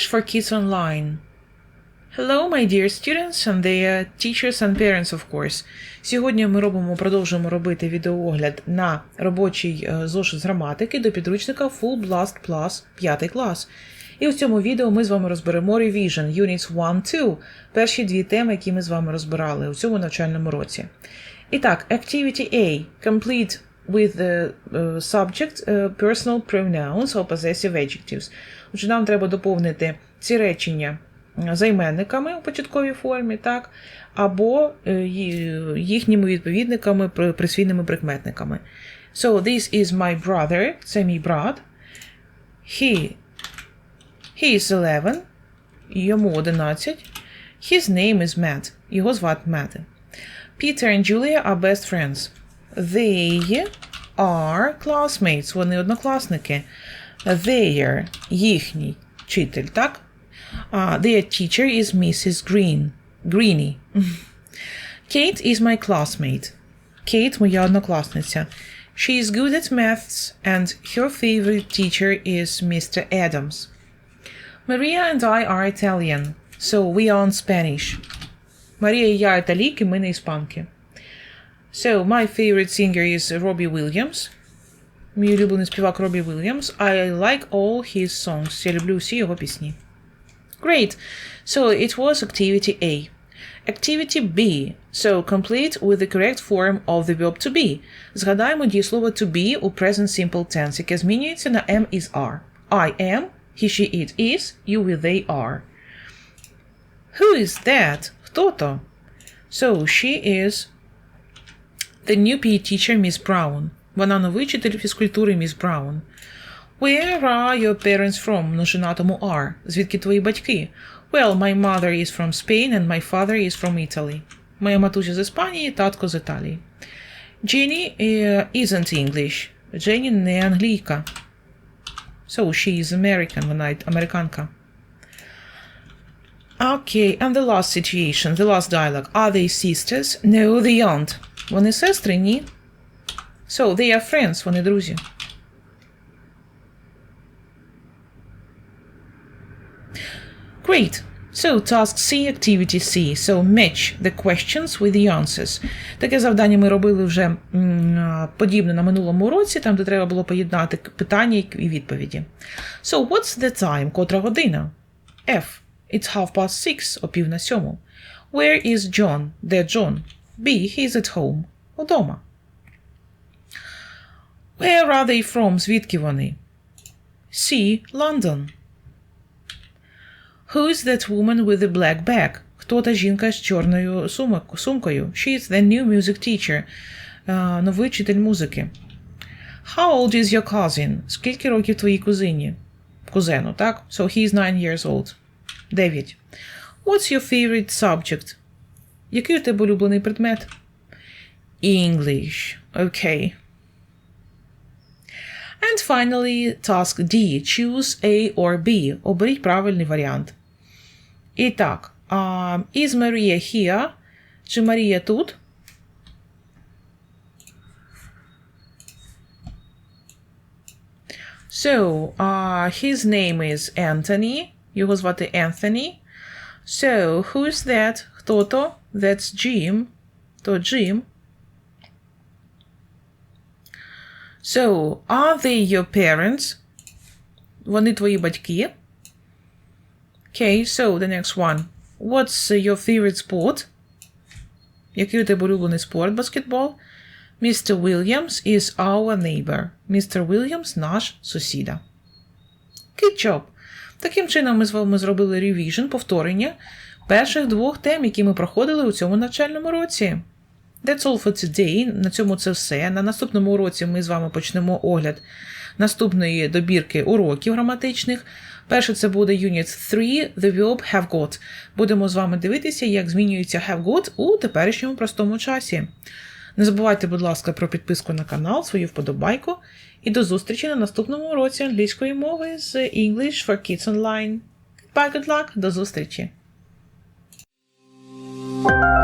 English for Kids Online. Hello, my dear students and their teachers and parents, of course. Сьогодні ми робимо, продовжуємо робити відеоогляд на робочий е, зошит з граматики до підручника Full Blast Plus 5 клас. І у цьому відео ми з вами розберемо Revision Units 1-2, перші дві теми, які ми з вами розбирали у цьому навчальному році. І так, Activity A. Complete with the uh, subject uh, personal pronouns or possessive adjectives. Отже, нам треба доповнити ці речення е, займенниками у початковій формі, так, або е, їхніми відповідниками, присвійними прикметниками. So, this is my brother, це мій брат. He, he is 11, йому 11. His name is Matt, його звати Matt. Peter and Julia are best friends. They are classmates. Вони однокласники. Their – їхній вчитель, так? Uh, their teacher is Mrs. Green. Greeny. Kate is my classmate. Kate – моя однокласниця. She is good at maths and her favorite teacher is Mr. Adams. Maria and I are Italian, so we aren't Spanish. Марія і я італійки, ми не іспанки. So, my favorite singer is Robbie Williams. Мій улюблений співак Робі Williams. I like all his songs. Я люблю всі його пісні. Great. So, it was activity A. Activity B. So, complete with the correct form of the verb to be. Згадаємо дієслово to be у present simple tense, яке змінюється на am is are. I am, he, she, it is, you, we, they are. Who is that? Хто то? So, she is the new PE teacher, Miss Brown. Вона новий вчитель фізкультури, Miss Brown. Where are your parents from? Множина тому are. Звідки твої батьки? Well, my mother is from Spain and my father is from Italy. Моя матуся з Іспанії, татко з Італії. Jenny eh, isn't English. Дженні не англійка. So, she is American, вона американка. Okay, and the last situation, the last dialogue. Are they sisters? No, they aren't. Вони сестри? Ні. So, they are friends, вони друзі. Great. So, task C, activity C. So, match the questions with the answers. Таке завдання ми робили вже подібне на минулому році, там, де треба було поєднати питання і відповіді. So, what's the time? Котра година? F. It's half past six, о пів на сьому. Where is John? Де Джон? B. He's at home. Удома. Where are they from? Звідки вони? C. London. Who is that woman with the black bag? Хто та жінка з чорною сумок- сумкою? She is the new music teacher. Uh, новий вчитель музики. How old is your cousin? Скільки років твоїй кузині? Кузену, так? So he is nine years old. 9. What's your favorite subject? Який у тебе улюблений предмет? English. Okay. And finally, task D. Choose A or B. Оберіть правильний варіант. І так, um, is Maria here? Чи Марія тут? So, uh, his name is Anthony. Його звати Anthony. So, who's that? То? That's Jim. То Jim. So, are they your parents? Вони твої батьки. Okay, so the next one. What's your favorite sport? Який у тебе улюблений спорт, баскетбол? Mr. Williams is our neighbor. Mr. Williams – наш сусіда. Good job! Таким чином ми з вами зробили revision, повторення перших двох тем, які ми проходили у цьому навчальному році. That's all for today. На цьому це все. На наступному уроці ми з вами почнемо огляд наступної добірки уроків граматичних. Перше це буде Unit 3, The Verb Have Got. Будемо з вами дивитися, як змінюється have got у теперішньому простому часі. Не забувайте, будь ласка, про підписку на канал, свою вподобайку. І до зустрічі на наступному уроці англійської мови з English for Kids Online. Bye, good luck, до зустрічі! Thank you.